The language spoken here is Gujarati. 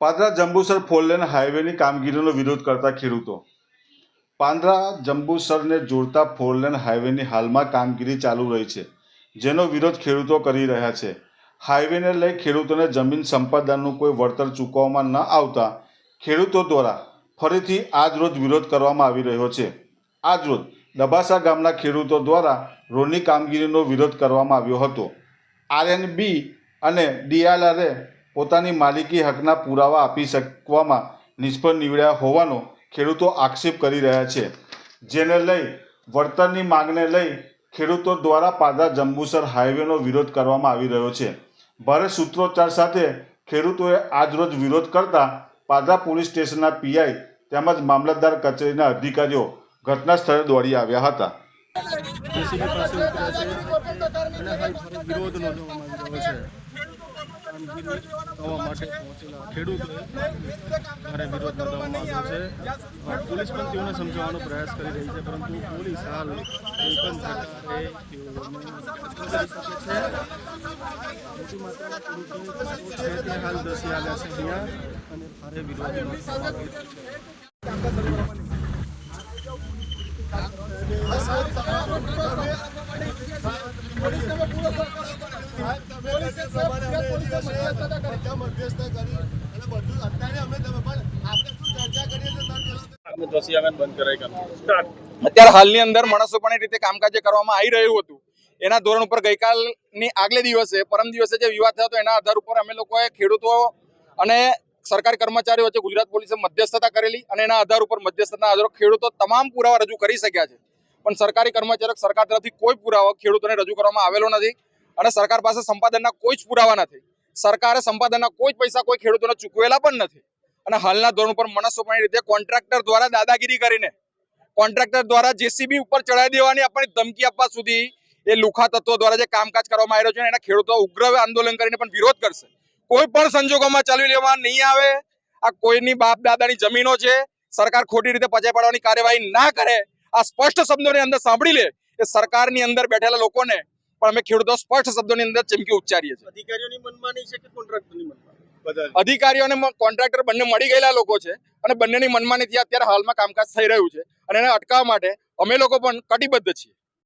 પાદરા જંબુસર ફોરલેન હાઈવેની કામગીરીનો વિરોધ કરતા ખેડૂતો. પાંદરા જંબુસરને જોડતા ફોરલેન હાઈવેની હાલમાં કામગીરી ચાલુ રહી છે, જેનો વિરોધ ખેડૂતો કરી રહ્યા છે. હાઈવેને લઈ ખેડૂતોને જમીન સંપાદનનું કોઈ વળતર ચૂકવવામાં ન આવતા ખેડૂતો દ્વારા ફરીથી આજ રોજ વિરોધ કરવામાં આવી રહ્યો છે. આજ રોજ દબાસા ગામના ખેડૂતો દ્વારા રોડની કામગીરીનો વિરોધ કરવામાં આવ્યો હતો. આરએનબી અને ડીઆરઆરે પોતાની માલિકી હકના પુરાવા આપી શકવામાં નિષ્ફળ નીવડ્યા હોવાનો ખેડૂતો આક્ષેપ કરી રહ્યા છે. જેને લઈ વળતરની માંગને લઈ ખેડૂતો દ્વારા પાદરા જંબુસર હાઈવેનો વિરોધ કરવામાં આવી રહ્યો છે. ભારે સૂત્રોચ્ચાર સાથે ખેડૂતોએ આજરોજ વિરોધ કરતા પાદરા પોલીસ સ્ટેશનના પીઆઈ તેમજ મામલતદાર કચેરીના અધિકારીઓ ઘટના સ્થળે દોડી આવ્યા હતા. કામગીરી થવા માટે પહોંચેલા ખેડૂતોએ ભારે વિરોધ નોંધવામાં આવ્યો છે. પોલીસ પણ તેઓને સમજાવવાનો પ્રયાસ કરી રહી છે, પરંતુ પોલીસ હાલ કોઈપણ પ્રકારે છે છે હાલ દસી આવ્યા છે અહીંયા અને ભારે વિરોધ અત્યારે હાલની અંદર મનસ્વીપણે રીતે કામકાજ કરવામાં આવી રહ્યું હતું એના ધોરણ ઉપર ગઈકાલની આગલે દિવસે પરમ દિવસે જે વિવાદ થયો હતો એના આધાર ઉપર અમે લોકોએ ખેડૂતો અને સરકારી કર્મચારીઓ વચ્ચે ગુજરાત પોલીસે મધ્યસ્થતા કરેલી અને એના આધાર ઉપર મધ્યસ્થતાના આધારે ખેડૂતો તમામ પુરાવા રજૂ કરી શક્યા છે. પણ સરકારી કર્મચારીઓ સરકાર તરફથી કોઈ પુરાવો ખેડૂતોને રજૂ કરવામાં આવેલો નથી અને સરકાર પાસે સંપાદનના કોઈ જ પુરાવા નથી. સરકારે સંપાદનના કોઈ જ પૈસા કોઈ ખેડૂતોને ચૂકવેલા પણ નથી. અને હાલના ધોરણ ઉપર મનસ્વપણી રીતે કોન્ટ્રાક્ટર દ્વારા દાદાગીરી કરીને, કોન્ટ્રાક્ટર દ્વારા જેસીબી ઉપર ચડાવી દેવાની આપણને ધમકી આપવા સુધી એ લુખા તત્વો દ્વારા જે કામકાજ કરવામાં આવી રહ્યું છે એના ખેડૂતો ઉગ્ર આંદોલન કરીને પણ વિરોધ કરશે. કોઈ પણ સંજોગોમાં ચાલી લેવા નહીં આવે. આ કોઈની બાપ દાદાની જમીનો છે. સરકાર ખોટી રીતે પચાઈ પાડવાની કાર્યવાહી ના કરે. આ સ્પષ્ટ શબ્દોની અંદર સાંભળી લે. એ સરકારની અંદર બેઠેલા લોકોને પણ અમે ખેડૂતો સ્પષ્ટ શબ્દોની અંદર ચીમકી ઉચ્ચારીએ છીએ. અધિકારીઓની મનમાની છે કે કોન્ટ્રાક્ટરની મનમાની? અધિકારીઓ અને કોન્ટ્રાક્ટર બંને મળી ગયેલા લોકો છે અને બંનેની મનમાનીથી અત્યારે હાલમાં કામકાજ થઈ રહ્યું છે અને એને અટકાવવા માટે અમે લોકો પણ કટિબદ્ધ છીએ.